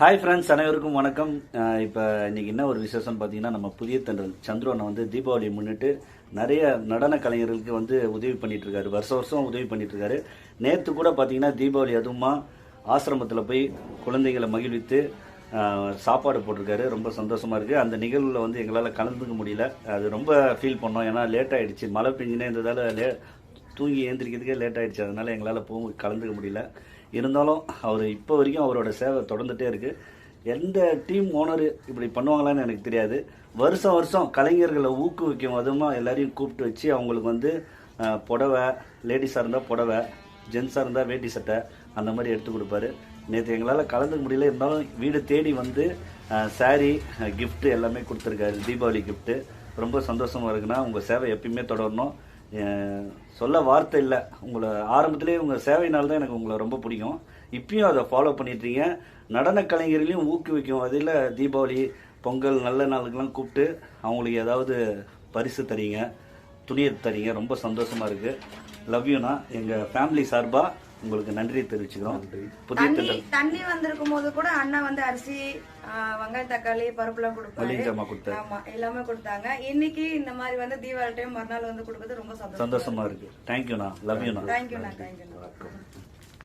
Hi friends அனைவருக்கும் வணக்கம். இப்போ இன்றைக்கி என்ன ஒரு விசேஷம் பார்த்தீங்கன்னா நம்ம புதிய தென்றல் சந்துரு அண்ணன் வந்து தீபாவளியை முன்னிட்டு நிறைய நடன கலைஞர்களுக்கு வந்து உதவி பண்ணிகிட்ருக்காரு வருஷம் வருஷம் உதவி பண்ணிகிட்ருக்காரு நேற்று கூட பார்த்தீங்கன்னா தீபாவளி அதுவுமா ஆசிரமத்தில் போய் குழந்தைகளை மகிழ்வித்து சாப்பாடு போட்டிருக்காரு. ரொம்ப சந்தோஷமாக இருக்குது அந்த நிகழ்வில் வந்து எங்களால் கலந்துக்க முடியல. அது ரொம்ப ஃபீல் பண்ணோம். ஏன்னா லேட் ஆகிடுச்சு மழை பெஞ்சுனே இருந்ததால் லே தூங்கி ஏந்திரிக்கிறதுக்கே லேட் ஆயிடுச்சு. அதனால் எங்களால் போக கலந்துக்க முடியல. இருந்தாலும் அவர் இப்போ வரைக்கும் அவரோட சேவை தொடர்ந்துகிட்டே இருக்குது எந்த டீம் ஓனர் இப்படி பண்ணுவாங்களான்னு எனக்கு தெரியாது. வருஷம் வருஷம் கலைஞர்களை ஊக்குவிக்கும் விதமாக எல்லாரையும் கூப்பிட்டு வச்சு அவங்களுக்கு வந்து புடவை லேடிஸாக இருந்தால் புடவை ஜென்ஸாக இருந்தால் வேட்டி சட்டை அந்த மாதிரி எடுத்து கொடுப்பாரு. நேற்று எங்களால் கலந்துக்க முடியல. இருந்தாலும் வீடு தேடி வந்து சாரீ கிஃப்ட்டு எல்லாமே கொடுத்துருக்காரு. தீபாவளி கிஃப்ட்டு ரொம்ப சந்தோஷமாக இருக்குன்னா உங்கள் சேவை எப்பயுமே தொடரணும். சொல்ல வார்த்தை இல்லை. உங்களை ஆரம்பத்திலேயே உங்கள் சேவையினால் தான் எனக்கு உங்களை ரொம்ப பிடிக்கும். இப்பயும் அதை ஃபாலோ பண்ணிட்டுருங்க நடன கலைஞர்களையும் ஊக்குவிக்கும் அதில் தீபாவளி பொங்கல் நல்ல நாளுக்கெல்லாம் கூப்பிட்டு அவங்களுக்கு ஏதாவது பரிசு தரீங்க துணியை தரீங்க. ரொம்ப சந்தோஷமாக இருக்குது லவ் யூனா எங்கள் ஃபேமிலி சார்பாக உங்களுக்கு நன்றி தெரிவிச்சுக்கிறோம். புதிய தண்ணி திட்டம். தண்ணி வந்திருக்கும் போது கூட அண்ணா வந்து அரிசி வெங்காயம் தக்காளி பருப்புலாம் கொடுப்பாரு. மளிகை ஜாமான் கொடுத்தாரு. ஆமா எல்லாமே கொடுத்தாங்க. இன்னைக்கு இந்த மாதிரி வந்து தீபாவளி டைம் மறுநாள் வந்து கொடுக்கறது ரொம்ப சந்தோஷம் சந்தோஷமா இருக்கு. தேங்க்யூண்ணா லவ் யூண்ணா தேங்க்யூண்ணா தேங்க்யூண்ணா